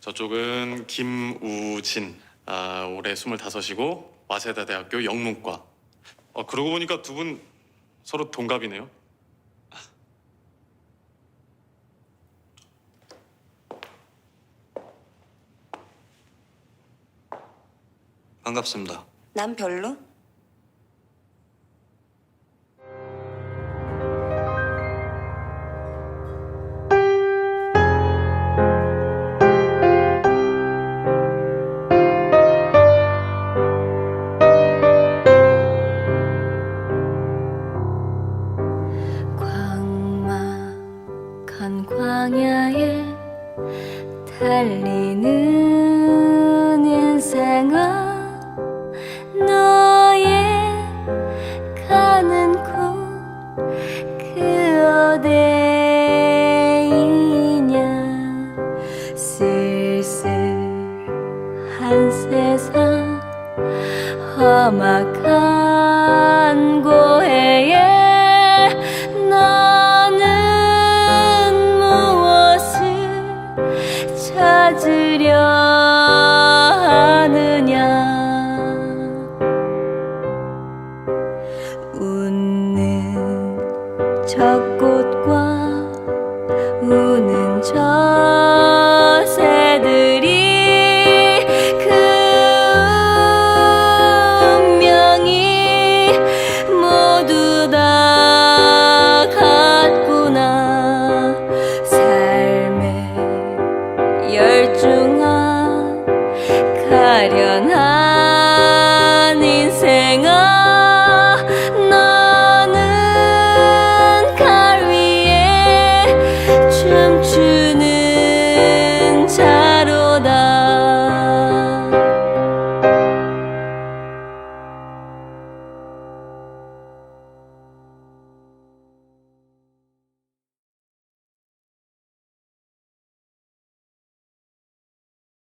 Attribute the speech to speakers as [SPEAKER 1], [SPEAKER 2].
[SPEAKER 1] 저쪽은 김우진. 아, 올해 25이고 와세다 대학교 영문과. 어, 그러고 보니까 두 분 서로 동갑이네요.
[SPEAKER 2] 반갑습니다.
[SPEAKER 3] 난 별로.
[SPEAKER 4] 한 광야에 달리는 인생아 너의 가는 곳그 어디이냐? 쓸쓸한 세상 험악한 저 꽃과 우는 저 새들이 그 운명이 모두 다 같구나. 삶에 열중한 가련한